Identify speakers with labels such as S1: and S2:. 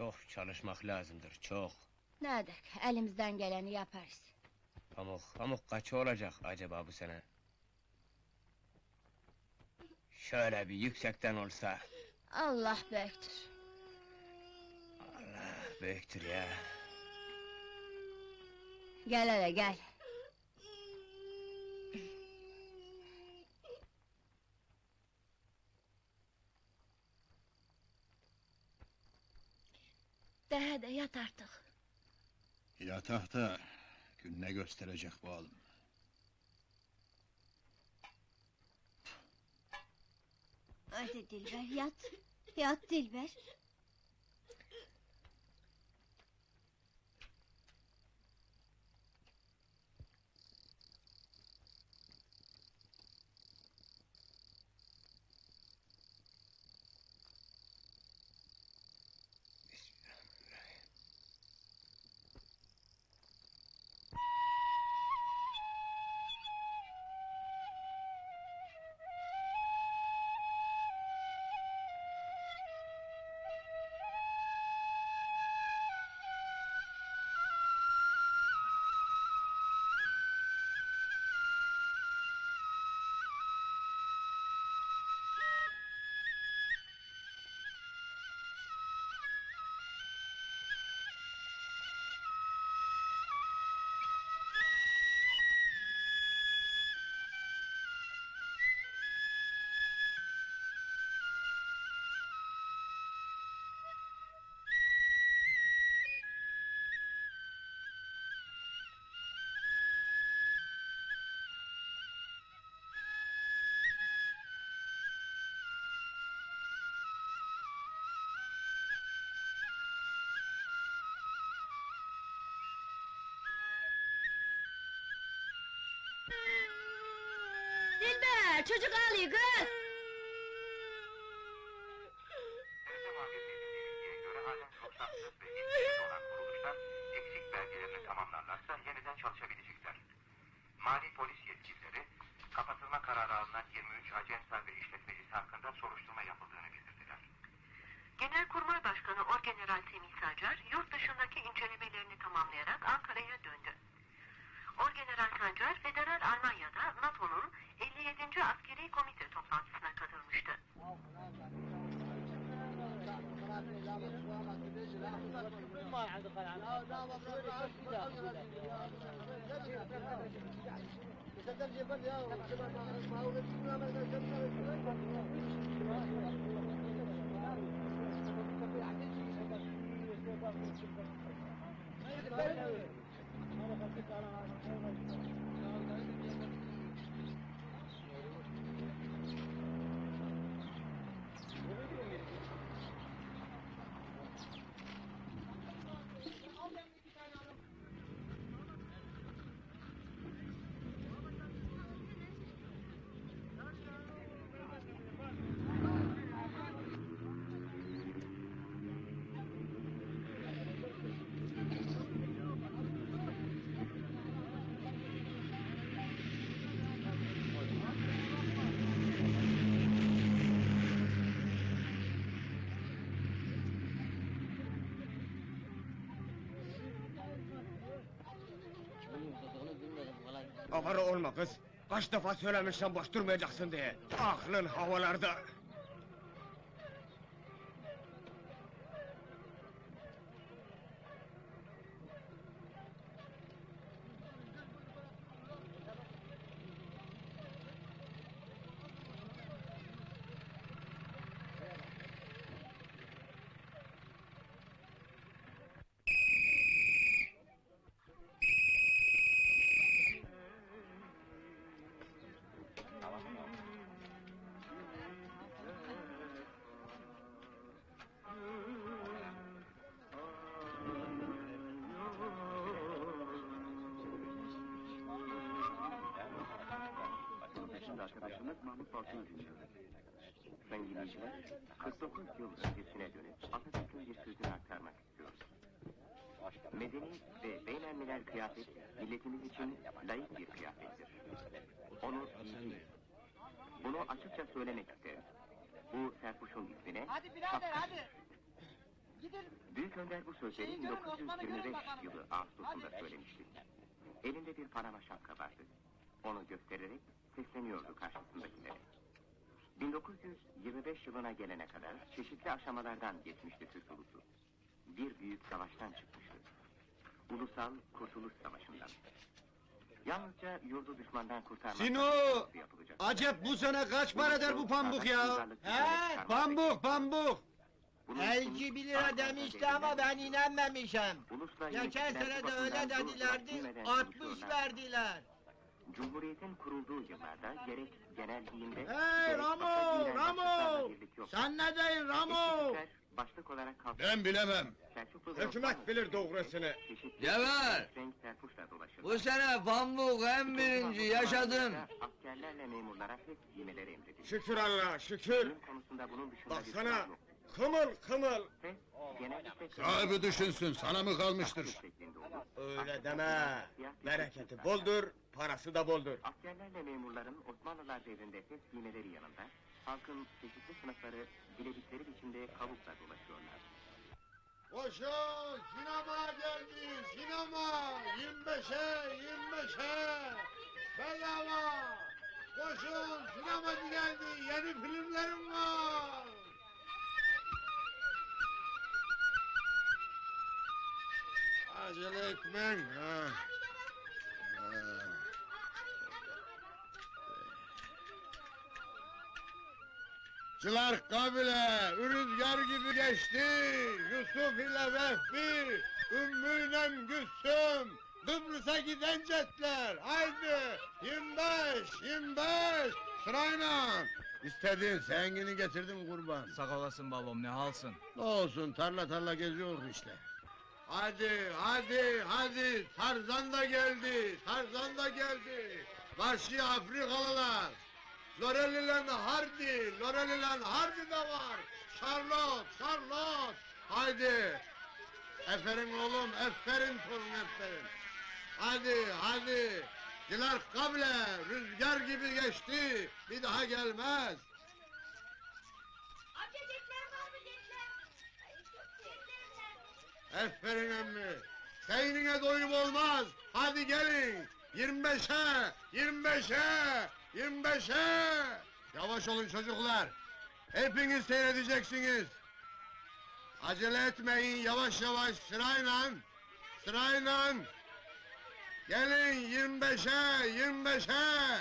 S1: Çok çalışmak lazımdır, çok.
S2: Ne edek, elimizden geleni yaparız.
S1: Pamuk, pamuk kaçı olacak acaba bu sene? Şöyle bir yüksekten olsa,
S2: Allah büyüktür.
S1: Allah büyüktür ya.
S2: Gel hele gel. Daha da yat artık.
S3: Yatak da gün ne gösterecek bu oğlum.
S2: Hadi Dilber yat. Yat Dilber. Dilber çocuk ağlıyor kız.
S4: Eksik belgelerini tamamlarlarsa yeniden çalışabilecekler. Mali polis yetkilileri kapatılma kararı alınan 23 ajanslar ve işletmecisi hakkında soruşturma yapıldığını bildirdiler.
S5: Genelkurmay Başkanı Orgeneral Semih Sancar, yurt incelemelerini tamamlayarak Ankara'ya döndü. Orgeneral Sancar, Federal Almanya'da NATO'nun 57. Askeri Komite toplantısına katılmıştı.
S1: Avara olma kız. Kaç defa söylemişsem boş durmayacaksın diye. Aklın havalarda.
S4: Arkadaşımız Mahmut Balkan'ı dinliyoruz. Sayın dinleyiciler, 49 yıl öncesine dönüp Atatürk'ün bir sözünü aktarmak istiyoruz. Medeni ve beynelmiler kıyafet, milletimiz için layık bir kıyafettir. Onu giysin. Bunu açıkça söylemek isterim. Bu serpuşun ismine
S6: Hadi birader hadi.
S4: Büyük Önder bu sözleri 1925 yılı Ağustos'unda söylemişti. Elinde bir Panama şapka vardı. Onu göstererek sesleniyordu karşısındakilere. 1925 yılına gelene kadar çeşitli aşamalardan geçmişti Türk ulusu. Bir büyük savaştan çıkmıştı. Ulusal Kurtuluş Savaşı'ndan. Yalnızca yurdu düşmandan kurtarmak
S1: Sino! Acep bu sene kaç para eder bu pambuk ya?
S4: He,
S1: Pambuk, pambuk!
S6: Elci bir lira demişti ama ben inanmamışım. Geçen sene de öyle dedilerdi, 60 verdiler.
S4: Cumhuriyetin kurulduğu yıllarda gerek genel giyimde...
S6: Hey
S4: gerek
S6: Ramo, Ramo! Sen ne deyin Ramo?
S4: Başlık olarak kalktı.
S3: Ben bilemem.
S1: Hükümet bilir doğrusunu.
S4: dolaşırdı.
S7: Bu sene pambuk en birinci yaşadım.
S4: Askerlerle memurlara hep giymeleri emredildi.
S1: Şükür Allah, şükür! Baksana. Kımıl kımıl!
S3: Sahibi düşünsün, sana mı kalmıştır?
S1: Öyle deme! Bereketi boldur, parası da boldur.
S4: Askerlerle memurların Osmanlılar devrinde fes giymeleri yanında halkın çeşitli sınıfları dilediikleri biçimde kavukla dolaşıyorlar.
S6: Koşun, sinema geldi, sinema! 25'e, 25'e! Bedava! Koşun, sinemacı geldi, yeni filmlerim var! Acele etmen, ha! Çılar kabile, rüzgar gibi geçti. Yusuf ile Vehbi, Ümmü'yle Gülsüm. Kıbrıs'a giden jetler. Haydi, 25, 25. Sırayla. İstediğin zengini getirdim kurban.
S7: Sağ olasın babam ne halsın?
S6: Ne olsun tarla tarla geziyoruz işte. Hadi, hadi, hadi. Tarzan da geldi, Tarzan da geldi. Vahşi Afrikalılar. Lorelilen Hardy, Lorelilen Hardy de var. Charlotte, Charlotte. Haydi. Eferin oğlum, eferin torun eferin. Hadi, hadi. Diler kable, rüzgar gibi geçti. Bir daha gelmez. Aferin emmi. Beynine doyum olmaz. Hadi gelin. 25'e, 25'e, 25'e. Yavaş olun çocuklar. Hepiniz seyredeceksiniz. Acele etmeyin yavaş yavaş sırayla. Sırayla. Gelin 25'e, 25'e.